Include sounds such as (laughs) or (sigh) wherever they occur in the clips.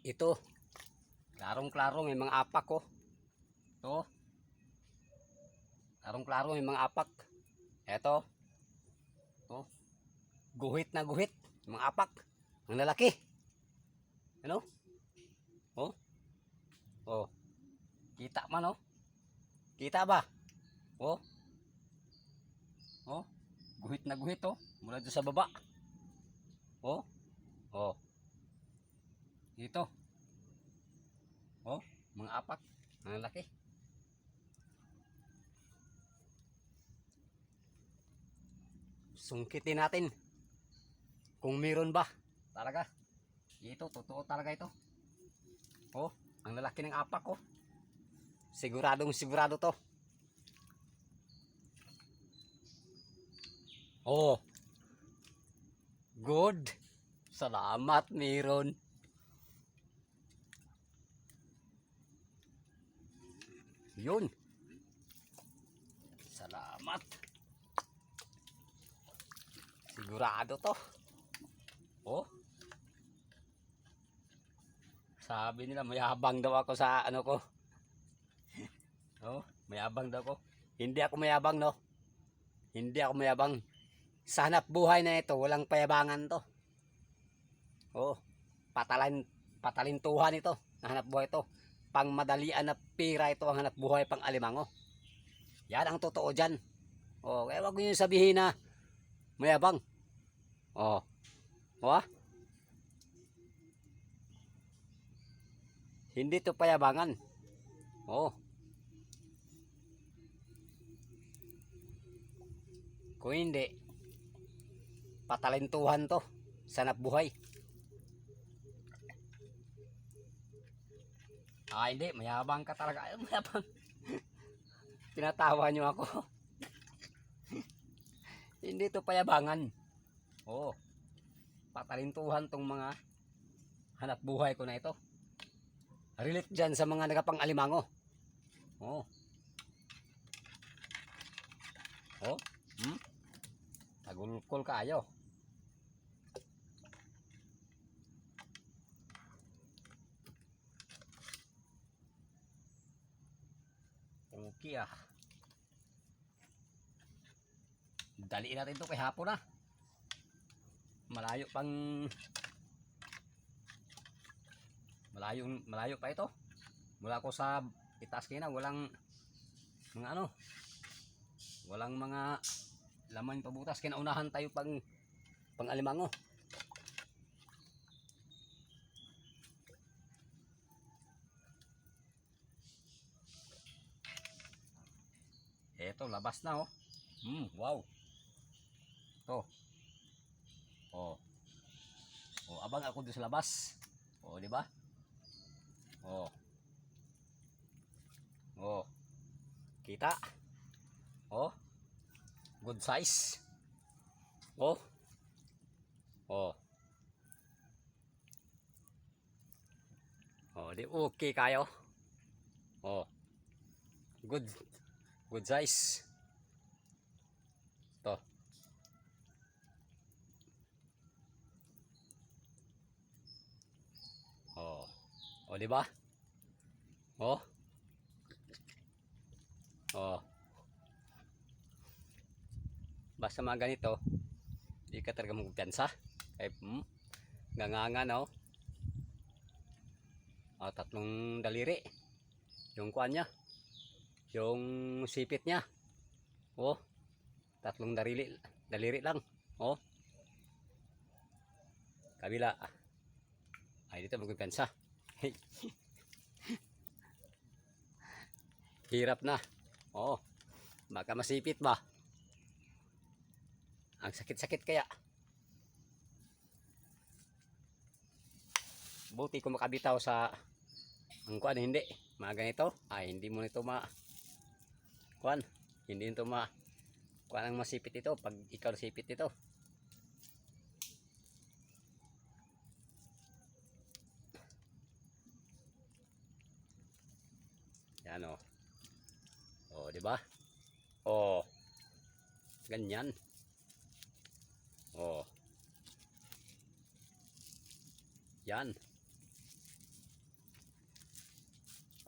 Ito. Klarong-klaro may mga apak ko. Ito. Klarong-klaro may mga apak. Ito. Ito. Guhit na guhit. Mga apak. Ang lalaki. Ano? Oh. Oh. Kita man oh. Kita ba? Oh. Oh. Guhit na guhit oh. Mula doon sa baba. Oh. Oh. Dito. Oh, mga apak. Ang laki. Sungkitin natin. Kung meron ba. Talaga. Ito, totoo talaga ito. Oh, ang lalaki ng apak oh. Siguradong sigurado to. Oh. Good. Salamat, meron. Yun. Salamat. Sigurado to. Oh. Sabi nila mayabang daw ako sa ano ko. (laughs) Oh, mayabang daw ako. Hindi ako mayabang no. Hindi ako mayabang. Sa buhay na ito, walang payabangan to. Oh, patalan patalintuhan ito. Hanap buhay ito pang madalian na pira ito ang hanap buhay pang alimango. Yan ang totoo dyan. O, kaya wag niyo sabihin na mayabang. O, o ah. Hindi to payabangan. O. Kung hindi, patalintuhan to sa hanap buhay. Ah, hindi. Mayabang ka talaga. Ay, mayabang. (laughs) Tinatawa niyo ako. (laughs) hindi to payabangan. Oo. Patalintuhan tong mga hanap buhay ko na ito. Relate dyan sa mga nagapang-alimango. Oo. Oh. Hmm? Nagulkol kayo. Okay ah. Daliin natin to kay hapon na. Malayo pang malayo malayo pa ito. Mula ko sa itaas kina walang mga ano walang mga laman pabutas kinaunahan tayo pang pang alimango. Eto, labas na oh. Hmm, wow. To. Oh. Oh, abang ako doon sa labas. Oh, di ba? Oh. Oh. Kita. Oh. Good size. Oh. Oh. Oh, di okay kayo. Oh. Good good size. To oh. Oh di ba? Oh. Oh. Basta mga ganito di ka talaga magpiyansa eh hmm, nganganga no? Oh tatlong daliri yung kuan niya yung sipit niya. Oh. Tatlong daliri, daliri lang. Oh. Kabila. Ay dito magpipensa. (laughs) Hirap na. Oh. Baka masipit ba? Ang sakit-sakit kaya. Buti ko makabitaw sa ang kuan hindi. Mga ganito. Ay hindi mo nito ma kuan hindi ito ma kuan ang masipit ito pag ikaw sipit ito yan o o di ba? O ganyan. O yan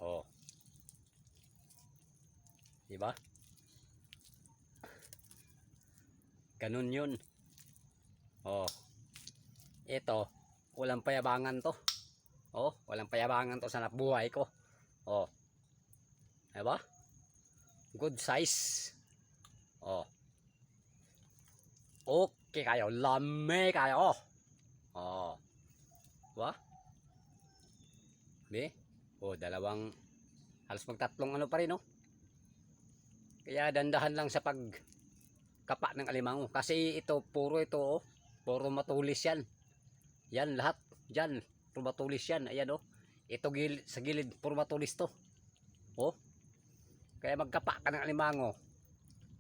Oh. Diba? Ganun yun. Oh. Ito, walang payabangan to. Oh, walang payabangan to sa buhay ko. Oh. Diba? Good size. Oh. Okay kayo. Lame kayo. Oh. Diba? Be? Oh, dalawang halos magtatlong ano pa rin, no? Kaya dandahan lang sa pag kapa ng alimango. Kasi ito, puro ito, oh. Puro matulis yan. Yan, lahat. Diyan. Puro matulis yan. Ayan, oh. Ito gil sa gilid, puro matulis to. Oh. Kaya magkapa ka ng alimango.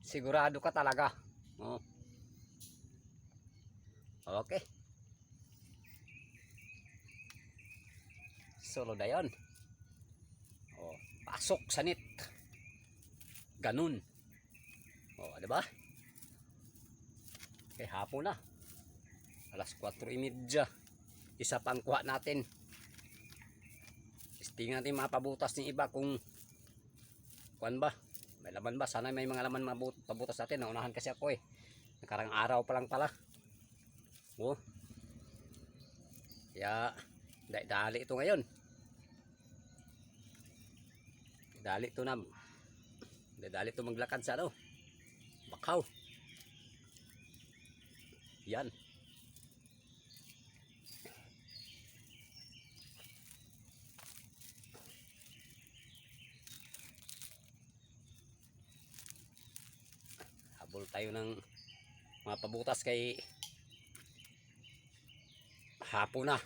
Sigurado ka talaga. Oh. Okay. Solo na yun. Oh, pasok sa net. Ganun. Oh, di ba? Okay, hapon na. Alas 4.30. Isa pang kuha natin. Tingnan natin mapabutas ng iba kung kuan ba? May laman ba? Sana may mga laman mabut pabutas natin. Naunahan kasi ako eh. Nakarang araw pa lang pala. Oh. Kaya, dali ito ngayon. Dali ito na. Dali ito maglakad sa ano. Bakaw. Yan. Habol tayo ng mga pabutas kay hapon na.